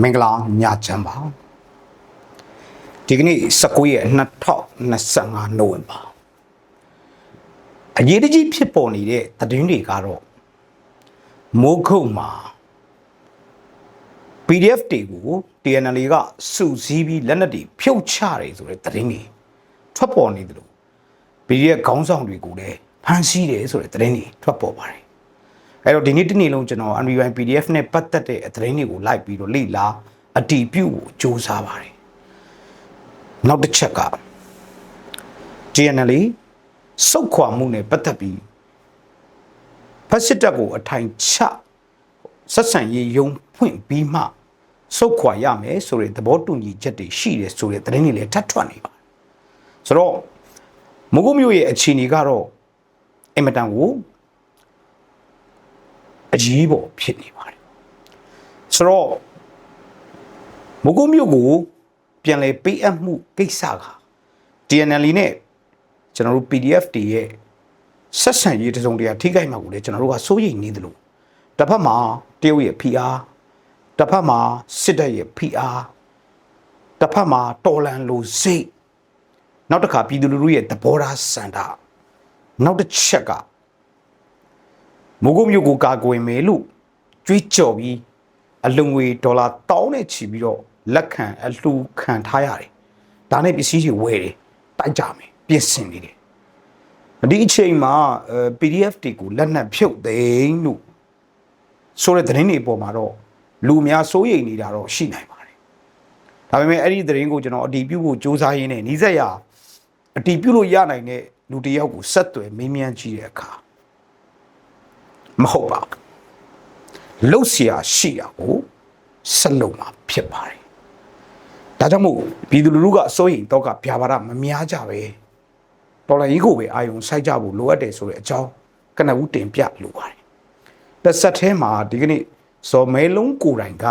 မင်္ဂလာညချမ်းပါဒီကနေ့19ရက်2025နိုဝင်ဘာအရေးတကြီးဖြစ်ပေါ်နေတဲ့သတင်းတွေကတော့မိုးခုတ်မှာ PDF တွေကို TNL ကစုစည်းပြီးလက်နက်တွေဖြုတ်ချတယ်ဆိုတဲ့သတင်းတွေထွက်ပေါ်နေတယ်လို့ PDF ခေါင်းဆောင်တွေကိုလည်းဖမ်းဆီးတယ်ဆိုတဲ့သတင်းတွေထွက်ပေါ်ပါတယ် အဲ့တော့ဒီနေ့တစ်နေ့လုံးကျွန်တော် UNRY PDF နဲ့ပတ်သက်တဲ့သတင်းတွေကိုလိုက်ပြီးတော့လေ့လာအတီးပြုတ်ကိုစ조사ပါတယ်နောက်တစ်ချက်က TNL စုတ်ခွာမှုနဲ့ပတ်သက်ပြီးဖက်စစ်တပ်ကိုအထိုင်ချဆက်ဆံရေးယုံဖွင့်ပြီးမှစုတ်ခွာရမယ်ဆိုတဲ့သဘောတူညီချက်တွေရှိတယ်ဆိုတဲ့သတင်းတွေလည်းထပ်ထွက်နေပါတယ်ဆိုတော့မကုမျိုးရဲ့အခြေအနေကတော့အင်မတန်ကို အကြီးပေါ်ဖြစ်နေပါတယ်ဆိုတော့မကုမျိုးကိုပြန်လဲပေးအပ်မှုကိစ္စက DNL နဲ့ကျွန်တော်တို့ PDF တွေရဲ့ဆက်ဆံရေးတစုံတရာထိခိုက်မှာကိုလည်းကျွန်တော်တို့ကစိုးရိမ်နေတယ်လို့တစ်ဖက်မှာတရုတ်ရဲ့ PR တစ်ဖက်မှာစစ်တပ်ရဲ့ PR တစ်ဖက်မှာတော်လန်လိုစိတ်နောက်တစ်ခါပြည်သူလူထုရဲ့သဘောထားစံတာနောက်တစ်ချက်က မိုးကုတ်မြို့ကိုကာကွယ်မယ်လို့ကြွေးကြော်ပြီးအလုံငွေဒေါ်လာတောင်းနဲ့ချီပြီးတော့လက်ခံအလှူခံထားရတယ်ဒါနဲ့ပစ္စည်းတွေဝယ်တယ်တိုက်ကြမယ်ပြင်ဆင်နေတယ်ဒီအချိန်မှာအဲ PDF တွေကိုလက်နက်ဖြုတ်သိမ်းလို့ဆိုတဲ့သတင်းတွေအပေါ်မှာတော့လူအများစိုးရိမ်နေတာတော့ရှိနိုင်ပါတယ်ဒါပေမဲ့အဲ့ဒီသတင်းကိုကျွန်တော်အတီးပြုတ်ဖို့စ조사ရင်းနဲ့နီးစက်ရအတီးပြုတ်လို့ရနိုင်တဲ့လူတစ်ယောက်ကိုဆက်သွယ်မေးမြန်းကြည့်တဲ့အခါ မဟုတ်ပါဘူးလှုပ်ရှားရှိတာကိုဆက်လုပ်မှာဖြစ်ပါတယ်ဒါကြောင့်မို့ပြည်သူလူထုကအစိုးရတော့ကဗျာပါဒမများကြပဲတော်လိုင်းကြီးကိုပဲအာယုံစိုက်ကြဖို့လိုအပ်တယ်ဆိုတဲ့အကြောင်းကနဦးတင်ပြလိုပါတယ်တစ်ဆက်ထဲမှာဒီကနေ့ဇော်မဲလုံးကိုတိုင်က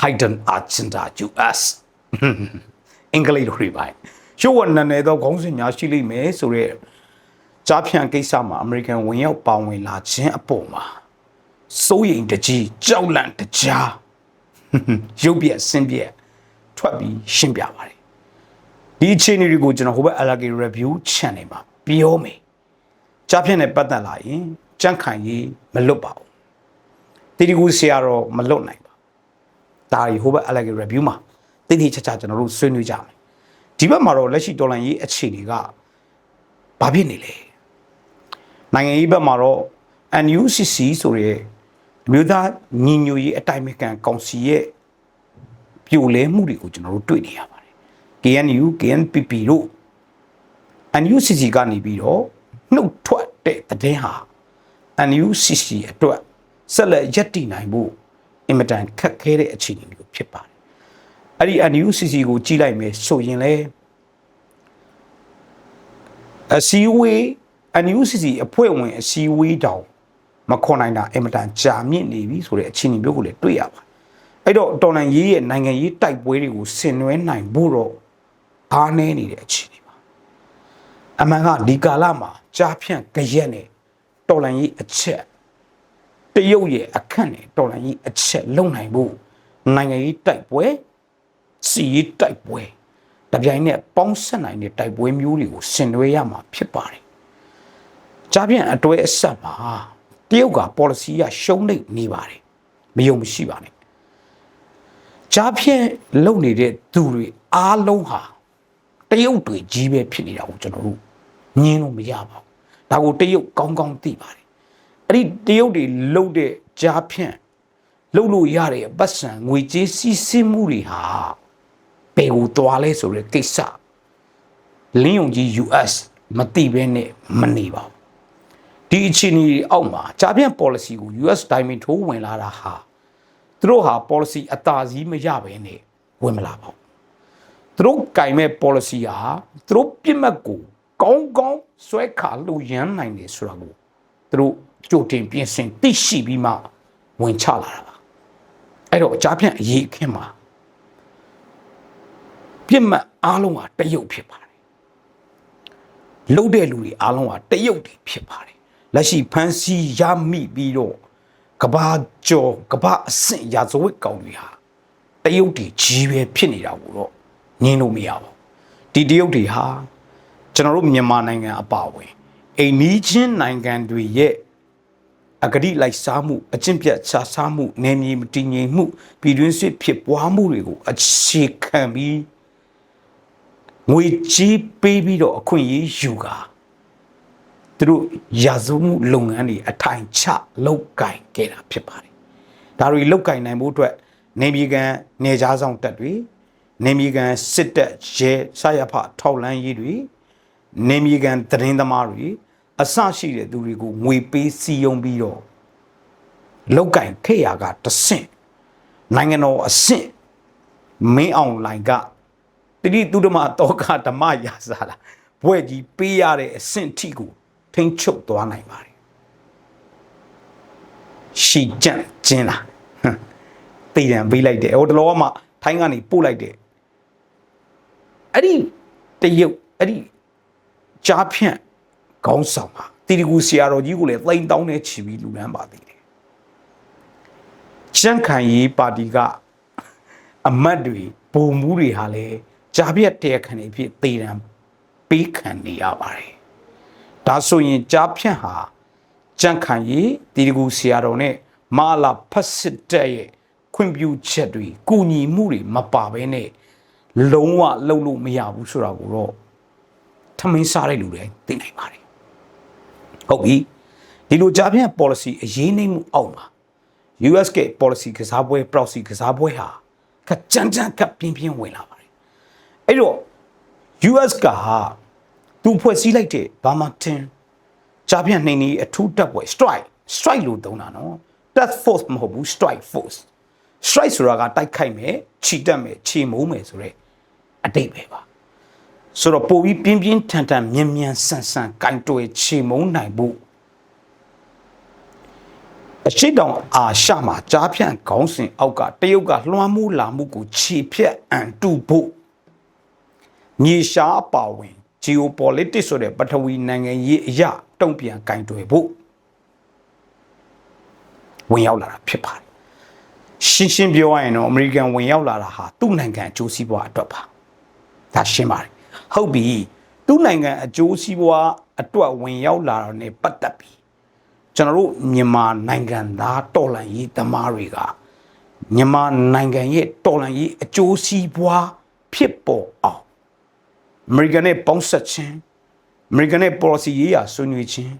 Hayden Agenda US အင်္ဂလိပ်လိုရေးပါတယ်ရှုပ်ဝနန်နယ်သောခေါင်းစဉ်များရှိလိမ့်မယ်ဆိုတဲ့ ကြားဖြန့်ကိစ္စမှာအမေရိကန်ဝင်ရောက်ပါဝင်လာခြင်းအပေါ်မှာစိုးရိမ်တကြီးကြောက်လန့်တကြားရုပ်ပြက်ဆင်းပြက်ထွက်ပြီးရှင်းပြပါတယ်ဒီအခြေအနေတွေကိုကျွန်တော်ဟိုဘက် Alage Review Channel မှာပြောမယ်ကြားဖြန့်နဲ့ပတ်သက်လာရင်ကြန့်ခိုင်ရေးမလွတ်ပါဘူးတီတီကူဆရာတော့မလွတ်နိုင်ပါဒါရီဟိုဘက် Alage Review မှာတိတိကျကျကျွန်တော်တို့ဆွေးနွေးကြမယ်ဒီဘက်မှာတော့လက်ရှိဒေါ်လာရေးအခြေအနေကဘာဖြစ်နေလဲ နိုင်ငံရေးဘက်မှာတော့ NUCC ဆိုရဲမြို့သားညီညွတ်ရေးအတိုင်းအမြံကောင်စီရဲ့ပြိုလဲမှုတွေကိုကျွန်တော်တို့တွေ့နေရပါတယ် KNU KNPP တို့ NUCC ကနေပြီးတော့နှုတ်ထွက်တဲ့တဲ့င်းဟာ NUCC အတွက်ဆက်လက်ရပ်တည်နိုင်ဖို့အင်မတန်ခက်ခဲတဲ့အခြေအနေမျိုးဖြစ်ပါတယ်အဲ့ဒီ NUCC ကိုကြည့်လိုက်မယ်ဆိုရင်လေအစည်းအဝေး NUCC အဖွဲ့ဝင်အစည်းအဝေးတောင်မခေါ်နိုင်တာအင်မတန်ကြာမြင့်နေပြီဆိုတဲ့အခြေအနေမျိုးကိုလည်းတွေ့ရပါတယ်အဲ့တော့တော်လန်ရေးရဲ့နိုင်ငံရေးတိုက်ပွဲတွေကိုဆင်နွှဲနိုင်ဖို့တော့အားနည်းနေတဲ့အခြေအနေပါအမှန်ကဒီကာလမှာကြားဖြန့်ကြရက်နဲ့တော်လန်ရေးအချက်တရုတ်ရဲ့အခန့်နဲ့တော်လန်ရေးအချက်လုံနိုင်ဖို့နိုင်ငံရေးတိုက်ပွဲစီရေးတိုက်ပွဲတပြိုင်နက်ပေါင်းဆက်နိုင်တဲ့တိုက်ပွဲမျိုးတွေကိုဆင်နွှဲရမှာဖြစ်ပါတယ် ကြားဖြန့်အတွဲအဆက်မှာတရုတ်က policy ရရှုံးနေနေပါတယ်မယုံမရှိပါနဲ့ကြားဖြန့်လုပ်နေတဲ့သူတွေအားလုံးဟာတရုတ်တွေကြီးပဲဖြစ်နေတာကိုကျွန်တော်တို့ညင်းလို့မရပါဘူးဒါကိုတရုတ်ကောင်းကောင်းသိပါတယ်အဲ့ဒီတရုတ်တွေလှုပ်တဲ့ကြားဖြန့်လှုပ်လို့ရတဲ့ပတ်စံငွေကြေးစီးဆင်းမှုတွေဟာဘယ်ကိုသွားလဲဆိုတဲ့ကိစ္စလင်းယုံကြီး US မသိဘဲနဲ့မနေပါဘူး ဒီအခြေအနေအောက်မှာကြားဖြန့် policy ကို US diamond ထိုးဝင်လာတာဟာသူတို့ဟာ policy အသာစီးမရဘဲနဲ့ဝင်မလာပါဘူးသူတို့ကင်မဲ့ policy ဟာသူတို့ပြစ်မှတ်ကိုကောင်းကောင်းဆွဲခါလို့ရမ်းနိုင်တယ်ဆိုတာကိုသူတို့ကြိုတင်ပြင်ဆင်သိရှိပြီးမှဝင်ချလာတာပါအဲ့တော့ကြားဖြန့်အရေးအခင်းမှာပြစ်မှတ်အားလုံးဟာတရုတ်ဖြစ်ပါတယ်လှုပ်တဲ့လူတွေအားလုံးဟာတရုတ်တွေဖြစ်ပါတယ် လက်ရှိဖန်စီရမိပြီးတော့ကဘာကျော်ကဘာအဆင့်ရာဇဝတ်ကောင်တွေဟာတရုတ်တွေကြီးပဲဖြစ်နေတာကိုတော့ငင်းလို့မရပါဘူးဒီတရုတ်တွေဟာကျွန်တော်တို့မြန်မာနိုင်ငံအပါအဝင်အိမ်နီးချင်းနိုင်ငံတွေရဲ့အဂတိလိုက်စားမှုအကျင့်ပြတ်ချစားမှုနယ်မြေမတည်ငြိမ်မှုပြည်တွင်းစစ်ဖြစ်ပွားမှုတွေကိုအခြေခံပြီးငွေကြေးပေးပြီးတော့အခွင့်အရေးယူကာ သူတို့ရာဇဝမှုလုပ်ငန်းတွေအထိုင်ချလောက်ကင်ခဲ့တာဖြစ်ပါတယ်။ဒါတွေလောက်ကင်နိုင်မှုအတွက်နေပြည်ကန်နေကြားဆောင်တပ်တွေနေပြည်ကန်စစ်တပ်ရဲစရဖထောက်လန်းရေးတွေနေပြည်ကန်သတင်းသမားတွေအဆရှိတဲ့သူတွေကိုငွေပေးစီယုံပြီးတော့လောက်ကင်ခေရာကတဆင့်နိုင်ငံတော်အဆင့်မင်းအောင်လိုင်ကတိတိသူဓမ္မတောကဓမ္မရာဇာလာဘွဲ့ကြီးပေးရတဲ့အဆင့်ထိကို ထိမ့်ချုပ်သွားနိုင်ပါတယ်ရှီကြန့်ကျင်းလာတည်တံပေးလိုက်တယ်ဟိုတလောကမှထိုင်းကနေပို့လိုက်တယ်အဲ့ဒီတရုတ်အဲ့ဒီကြားဖြန့်ခေါင်းဆောင်ဟာတီရီကူဆရာတော်ကြီးကိုလည်းသိမ့်တောင်းနဲ့ချီပြီးလူလန်းပါသေးတယ်ရှန့်ခိုင်ရေးပါတီကအမတ်တွေဘုံမှုတွေဟာလည်းကြားပြတ်တရားခံနေဖြစ်တည်တံပေးခံနေရပါတယ် ဒါဆိုရင်ကြားဖြန့်ဟာကြန့်ခိုင်ရေးတီရီကူဆရာတော်နဲ့မာလာဖတ်စစ်တဲ့ရဲ့ခွင့်ပြုချက်တွေကုညီမှုတွေမပါဘဲနဲ့လုံးဝလှုပ်လို့မရဘူးဆိုတာကိုတော့ထမင်းစားတဲ့လူတွေသိနိုင်ပါတယ်ဟုတ်ပြီဒီလိုကြားဖြန့် policy အရေးနှိမ့်မှုအောက်မှာ US က policy ကစားပွဲ proxy ကစားပွဲဟာကကြမ်းကြမ်းကပြင်းပြင်းဝင်လာပါတယ်အဲ့တော့ US ကဟာ သူဖွဲ့စည်းလိုက်တဲ့ဘာမာတင်ကြားပြန်နှိမ်နေအထူးတပ်ပွဲ strike strike လို့သုံးတာနော် task force မဟုတ်ဘူး strike force strike ဆိုတာကတိုက်ခိုက်မယ်ခြိတက်မယ်ခြေမုံးမယ်ဆိုတဲ့အတိတ်ပဲပါဆိုတော့ပိုပြီးပြင်းပြင်းထန်ထန်မြန်မြန်ဆန်ဆန်ကင်တွယ်ခြေမုံနိုင်ဖို့အရှိတောင်အာရှမှာကြားဖြန့်ခေါင်းစဉ်အောက်ကတရုတ်ကလွှမ်းမိုးလာမှုကိုခြေဖြတ်အန်တုဖို့မြေရှားအပါဝင် geopolitics ဆိုတဲ့ပထဝီနိုင်ငံရေးအရာတုံ့ပြန်ကင်တွယ်ဖို့ဝင်ရောက်လာတာဖြစ်ပါတယ်ရှင်းရှင်းပြောရရင်တော့အမေရိကန်ဝင်ရောက်လာတာဟာသူ့နိုင်ငံအကျိုးစီးပွားအတွက်ပါဒါရှင်းပါတယ်ဟုတ်ပြီသူ့နိုင်ငံအကျိုးစီးပွားအတွက်ဝင်ရောက်လာတာ ਨੇ ပတ်သက်ပြီးကျွန်တော်တို့မြန်မာနိုင်ငံသားတော်လှန်ရေးသမားတွေကမြန်မာနိုင်ငံရဲ့တော်လှန်ရေးအကျိုးစီးပွားဖြစ်ပေါ်အောင် အမေရိကန်နဲ့ပေါင်းဆက်ခြင်းအမေရိကန်နဲ့ policy ရေးရာဆွေးနွေးခြင်း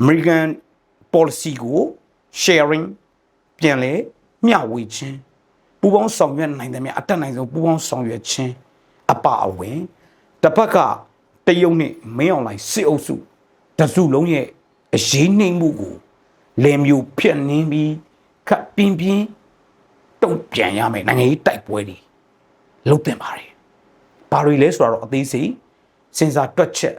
အမေရိကန် policy ကို sharing ပြန်လဲမျှဝေခြင်းပူးပေါင်းဆောင်ရွက်နိုင်တယ်မြအတက်နိုင်ဆုံးပူးပေါင်းဆောင်ရွက်ခြင်းအပအဝင်တစ်ဖက်ကတရုတ်နဲ့မင်းအောင်လိုင်းစစ်အုပ်စုတစုလုံးရဲ့အရေးနှိမ့်မှုကိုလယ်မျိုးဖြတ်နှင်းပြီးခပ်ပြင်းပြင်းတုံ့ပြန်ရမယ်နိုင်ငံရေးတိုက်ပွဲတွေလုပ်တင်ပါတယ်။ ဘာတွေလဲဆိုတော့အသေးစိတ်စဉ်းစားတွက်ချက်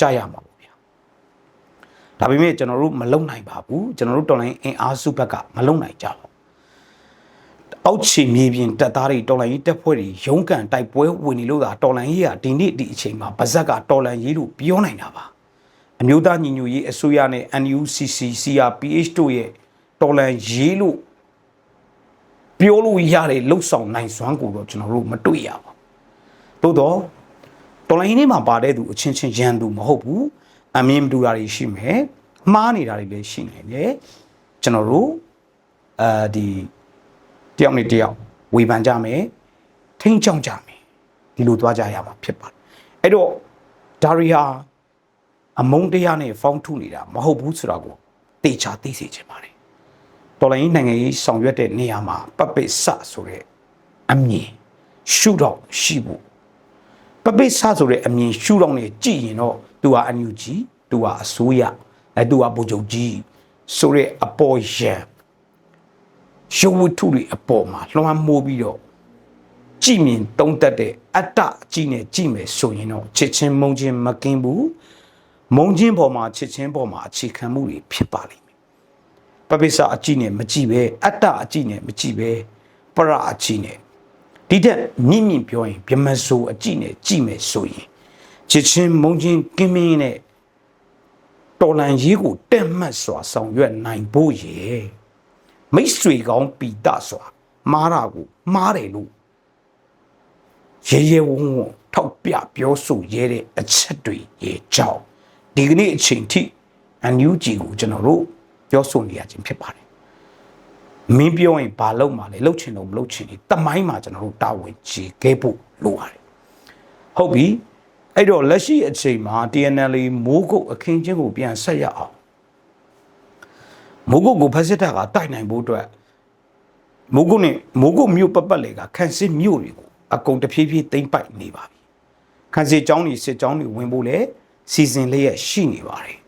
ကြရမှာပေါ့ဗျာ။ဒါပေမဲ့ကျွန်တော်တို့မလုံနိုင်ပါဘူးကျွန်တော်တို့တော်လိုင်းအင်အားစုဘက်ကမလုံနိုင်ကြပါဘူး။အောက်ခြေမြေပြင်တပ်သားတွေတော်လိုင်းရေးတပ်ဖွဲ့တွေရုန်းကန်တိုက်ပွဲဝင်နေလို့သာတော်လိုင်းရေးကဒီနေ့ဒီအချိန်မှာဗဇက်ကတော်လိုင်းရေးလို့ပြောနိုင်တာပါ။အမျိုးသားညီညွတ်ရေးအစိုးရနဲ့ NUCC CRPH တို့ရဲ့တော်လန်ရေးလို့ပြောလို့ရတဲ့လှုပ်ဆောင်နိုင်စွမ်းကိုတော့ကျွန်တော်တို့မတွေ့ရပါဘူး။ သို့တော့တော်လိုင်းနေမှာပါတဲ့သူအချင်းချင်းရန်သူမဟုတ်ဘူး။အမြင်မတူတာတွေရှိမယ်။မှားနေတာတွေလည်းရှိနေတယ်။ကျွန်တော်တို့အာဒီတယောက်နဲ့တယောက်ဝေဖန်ကြမယ်။ထိန်းချောင်းကြမယ်။ဒီလိုသွားကြရမှာဖြစ်ပါတယ်။အဲ့တော့ဒါရီဟာအမုန်းတရားနဲ့ဖောင်းထုနေတာမဟုတ်ဘူးဆိုတာကိုတေချာသိစေချင်ပါတယ်တော်လိုင်းနိုင်ငံရေးဆောင်ရွက်တဲ့နေရာမှာပပိစဆိုတဲ့အမြင်ရှုတော့ရှိဖို့ ပပိစဆိုတဲ့အမြင်ရှုတော့နေကြည့်ရင်တော့သူဟာအန်ယူဂျီသူဟာအစိုးရအဲသူဟာဗိုလ်ချုပ်ကြီးဆိုတဲ့အပေါ်ရန်ရုပ်ဝတ္ထုတွေအပေါ်မှာလွှမ်းမိုးပြီးတော့ကြည်မြင်တုံးတက်တဲ့အတ္တအကြည့်နဲ့ကြည့်မယ်ဆိုရင်တော့ချစ်ချင်းမုန်းချင်းမကင်းဘူးမုံချင်းပေါ်မှာချစ်ချင်းပေါ်မှာအခြေခံမှုတွေဖြစ်ပါလိမ့်မယ်ပပိစအကြည့်နဲ့မကြည့်ပဲအတ္တအကြည့်နဲ့မကြည့်ပဲပရအကြည့်နဲ့ ဒီတက်မြင့်မြင့်ပြောရင်ဗြမဆိုအကြည့်နဲ့ကြည့်မယ်ဆိုရင်ချစ်ချင်းမုံချင်းကင်းမင်းနဲ့တော်လန်ရေးကိုတက်မှတ်စွာဆောင်ရွက်နိုင်ဖို့ရေမိတ်ဆွေကောင်းပီတစွာမှားတာကိုမှားတယ်လို့ရဲရဲဝုံဝုံထောက်ပြပြောဆိုရဲတဲ့အချက်တွေရဲ့ကြောင့်ဒီကနေ့အချိန်ထိအန်ယူဂျီကိုကျွန်တော်တို့ပြောဆိုနေရခြင်းဖြစ်ပါတယ် မင်းပြောရင်ဘာလုပ်မှာလဲလှုပ်ချင်တော့မလှုပ်ချင်ဘူးတမိုင်းမှာကျွန်တော်တို့တာဝန်ကြီးခဲ့ဖို့လိုပါတယ်ဟုတ်ပြီအဲ့တော့လက်ရှိအချိန်မှာ TNL မိုးကုတ်အခင်းချင်းကိုပြန်ဆက်ရအောင်မိုးကုတ်ကိုဖက်စစ်တပ်ကတိုက်နိုင်ဖို့အတွက်မိုးကုတ်နဲ့မိုးကုတ်မြို့ပတ်ပတ်လေကခန့်စစ်မြို့တွေကိုအကုန်တဖြည်းဖြည်းသိမ့်ပိုက်နေပါပြီခန့်စစ်ကျောင်းတွေစစ်ကျောင်းတွေဝင်ဖို့လဲစီစဉ်လျက်ရှိနေပါတယ်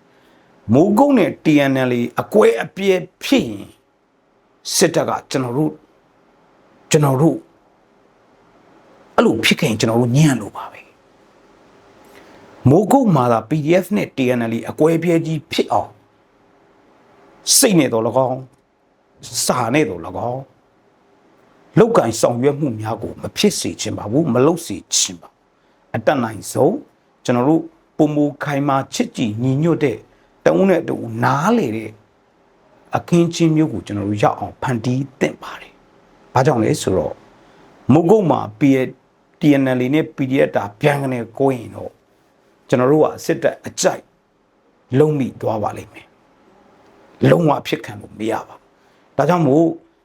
မိုးကုတ်နဲ့ TNL အကွဲအပြဲဖြစ်ရင် စစ်တပ်ကကျွန်တော်တို့ကျွန်တော်တို့အဲ့လိုဖြစ်ခဲ့ရင်ကျွန်တော်တို့ညံ့လို့ပါပဲမိုးကုတ်မှာသာ PDF နဲ့ TNL အကွဲပြဲကြီးဖြစ်အောင်စိတ်နဲ့တော့၎င်းစာနဲ့တော့၎င်းလောက်ကင်ဆောင်ရွက်မှုများကိုမဖြစ်စေချင်ပါဘူးမလုပ်စေချင်ပါအတက်နိုင်ဆုံးကျွန်တော်တို့ပုံမူခိုင်မာချစ်ကြည်ညီညွတ်တဲ့တအုံးနဲ့တူနားလေတဲ့ အခင်းချင်းမျိုးကိုကျွန်တော်တို့ရောက်အောင်ဖန်တီးသင့်ပါတယ်။ဘာကြောင့်လဲဆိုတော့မုတ်ကုတ်မှာ PS TNL နဲ့ PDF တာပြန်ကနေကိုရင်တော့ကျွန်တော်တို့ကစစ်တပ်အကြိုက်လုံးမိသွားပါလိမ့်မယ်။လုံးဝဖြစ်ခံလို့မရပါဘူး။ဒါကြောင့်မို့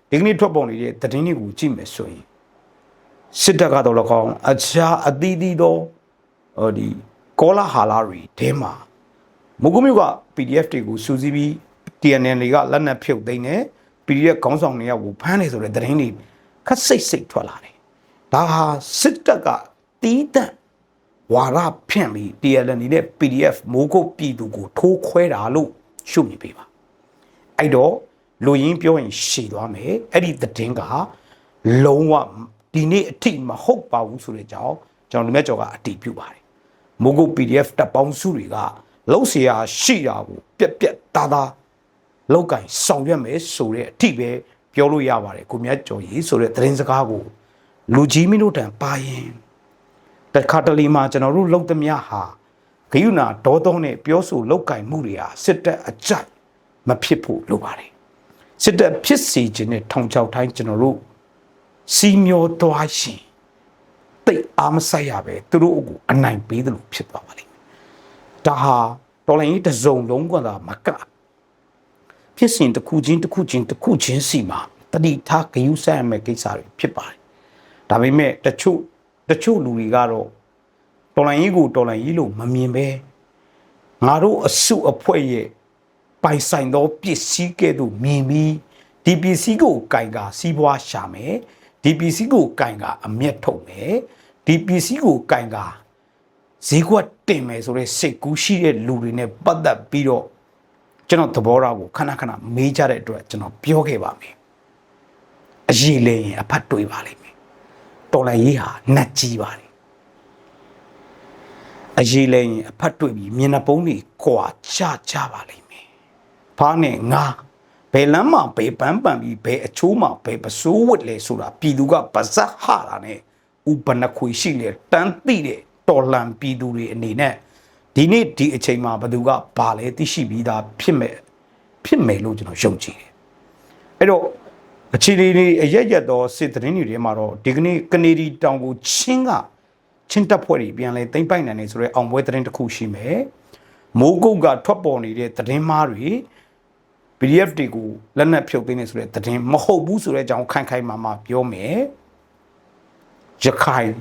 ဒီကနေ့ထွက်ပေါ်နေတဲ့သတင်းတွေကိုကြည့်မယ်ဆိုရင်စစ်တပ်ကတော့လကောင်းအခြားအသီးသီးသောဟိုဒီကောလာဟာလာတွေတဲမှာမုကုမြို့က PDF တွေကိုစူးစီးပြီး TNN တွေကလက်နက်ဖြုတ်သိမ်းတယ် PDF ခေါင်းဆောင်တွေရောက်ကိုဖမ်းနေဆိုတဲ့သတင်းတွေခက်စိတ်စိတ်ထွက်လာတယ်ဒါဟာစစ်တပ်ကတီးတန့်ဝါရဖြန့်ပြီး TNN နဲ့ PDF မိုးကုတ်ပြည်သူကိုထိုးခွဲတာလို့ရှုမြင်ပေးပါအဲ့တော့လူရင်းပြောရင်ရှည်သွားမယ်အဲ့ဒီသတင်းကလုံးဝဒီနေ့အထိမဟုတ်ပါဘူးဆိုတဲ့အကြောင်းကျွန်တော်လူမြတ်ကျော်ကအတည်ပြုပါတယ်မိုးကုတ် PDF တပ်ပေါင်းစုတွေကလှုပ်เสียရှိတာကိုပြက်ပြက်သားသား လောက်ကင်ဆောင်ရွက်မယ်ဆိုတဲ့အထိပဲပြောလို့ရပါတယ်ကိုမြတ်ကျော်ကြီးဆိုတဲ့သတင်းစကားကိုလူကြီးမင်းတို့တန်ပါရင်တခါတလေမှာကျွန်တော်တို့လုံသမျှဟာဂယုဏဒေါသောနဲ့ပြောဆိုလောက်ကင်မှုတွေဟာစစ်တပ်အကြိုက်မဖြစ်ဖို့လိုပါတယ်စစ်တပ်ဖြစ်စီခြင်းနဲ့ထောင်ချောက်တိုင်းကျွန်တော်တို့စီမျောသွားရှင်တိတ်အားမဆိုင်ရပဲသူတို့ကိုအနိုင်ပေးတယ်လို့ဖြစ်သွားပါလိမ့်မယ်ဒါဟာတော်လိုင်းကြီးတစ်စုံလုံးကသာမက ဖြစ်စဉ်တစ်ခုချင်းတစ်ခုချင်းတစ်ခုချင်းစီမှာတတိထားဂယုဆိုင်ရမယ့်ကိစ္စတွေဖြစ်ပါတယ်ဒါပေမဲ့တချို့တချို့လူတွေကတော့တော်လိုင်းကြီးကိုတော်လိုင်းကြီးလို့မမြင်ပဲငါတို့အစုအဖွဲ့ရဲ့ပိုင်ဆိုင်သောပစ္စည်းကဲ့သို့မြင်ပြီးဒီပစ္စည်းကိုကင်ကာစီးပွားရှာမယ်ဒီပစ္စည်းကိုကင်ကအမျက်ထုတ်မယ်ဒီပစ္စည်းကိုကင်ကာဈေးကွက်တင်မယ်ဆိုတဲ့စိတ်ကူးရှိတဲ့လူတွေနဲ့ပတ်သက်ပြီးတော့ ကျွန်တော်သဘောထားကိုခဏခဏမေးကြတဲ့အတွက်ကျွန်တော်ပြောခဲ့ပါမယ်အရေးလဲရင်အဖတ်တွေးပါလိမ့်မယ်တော်လည်းရေးဟာနှက်ကြီးပါလေအရေးလဲရင်အဖတ်တွေးပြီးမျက်နှာပုံးတွေကွာချကြပါလိမ့်မယ်ဘာနဲ့ငါဘယ်လမ်းမှာဘယ်ပန်းပန်ပြီးဘယ်အချိုးမှာဘယ်ပစိုးဝတ်လဲဆိုတာပြည်သူကပါဇက်ဟာတာနဲ့ဥပနခွေရှိလေတန်းသိတဲ့တော်လန်ပြည်သူတွေအနေနဲ့ ဒီနေ့ဒီအချိန်မှာဘသူကဘာလဲသိရှိပြီးသားဖြစ်မဲ့ဖြစ်မယ်လို့ကျွန်တော်ယုံကြည်တယ်အဲ့တော့အခြေအနေတွေအရက်ရက်သောစစ်သတင်းတွေထဲမှာတော့ဒီကနေ့ကနေဒီတောင်ကိုချင်းကချင်းတပ်ဖွဲ့တွေပြန်လဲသိမ့်ပိုက်နိုင်နေဆိုတဲ့အောင်ပွဲသတင်းတစ်ခုရှိမယ်မိုးကုတ်ကထွက်ပေါ်နေတဲ့သတင်းမားတွေ PDF တွေကိုလက်နက်ဖြုတ်သိမ်းနေဆိုတဲ့သတင်းမဟုတ်ဘူးဆိုတဲ့အကြောင်းခိုင်ခိုင်မာမာပြောမယ်ရခိုင်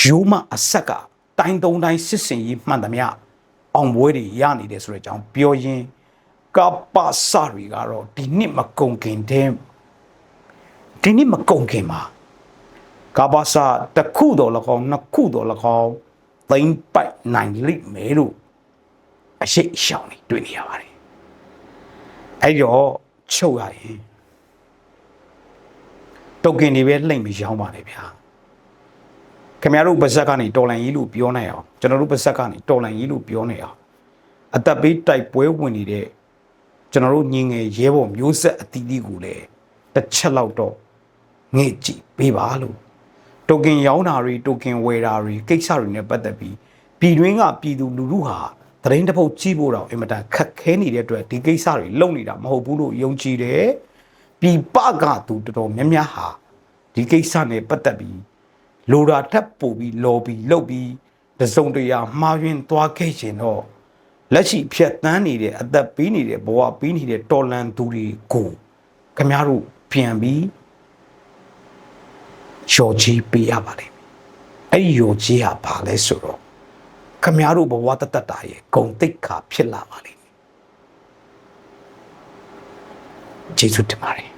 ယူမအဆက်က တိုင်းသုံးတိုင်းစစ်စင်ရေးမှန်သမျှအောင်ပွဲတွေရနေတယ်ဆိုတဲ့အကြောင်းပြောရင်းကပ္ပစတွေကတော့ဒီနှစ်မကုန်ခင်တည်းဒီနှစ်မကုန်ခင်မှာကပ္ပစတစ်ခုတော့၎င်းနှစ်ခုတော့၎င်းသိမ့်ပိုက်နိုင်လိမ့်မယ်လို့အရှိရှောင်းနေတွေ့နေရပါတယ်အဲ့တော့ချုပ်ရရင်တုတ်ကင်တွေပဲလှိမ့်ပြီးရောင်းပါလေဗျာ ခင်ဗျားတို့ပါဇက်ကနေတော်လန်ကြီးလို့ပြောနိုင်အောင်ကျွန်တော်တို့ပါဇက်ကနေတော်လန်ကြီးလို့ပြောနေအောင်အသက်ပေးတိုက်ပွဲဝင်နေတဲ့ကျွန်တော်တို့ညီငယ်ရဲဘော်မျိုးဆက်အသီးသီးကိုလည်းတစ်ချက်လောက်တော့ငှေ့ကြည့်ပေးပါလို့တိုကင်ရောင်းတာတွေတိုကင်ဝယ်တာတွေကိစ္စတွေနဲ့ပတ်သက်ပြီးပြည်တွင်းကပြည်သူလူထုဟာသတင်းတစ်ပုတ်ကြည့်ဖို့တော့အင်မတန်ခက်ခဲနေတဲ့အတွက်ဒီကိစ္စတွေလုပ်နေတာမဟုတ်ဘူးလို့ယုံကြည်တယ်ပြည်ပကသူတော်တော်များများဟာဒီကိစ္စနဲ့ပတ်သက်ပြီး လိုတာထပ်ပို့ပြီးလော်ပြီးလှုပ်ပြီးတစုံတရာမှားယွင်းသွားခဲ့ရင်တော့လက်ရှိဖြတ်တန်းနေတဲ့အသက်ပေးနေတဲ့ဘဝပေးနေတဲ့တော်လန်သူတွေကိုခမရတို့ပြန်ပြီးရော်ကြီးပေးရပါလိမ့်မယ်အဲ့ဒီရော်ကြီးဟာဘာလဲဆိုတော့ခမရတို့ဘဝတတ္တတာရဲ့ဂုံတိတ်ခါဖြစ်လာပါလိမ့်မယ်ကျေးဇူးတင်ပါတယ်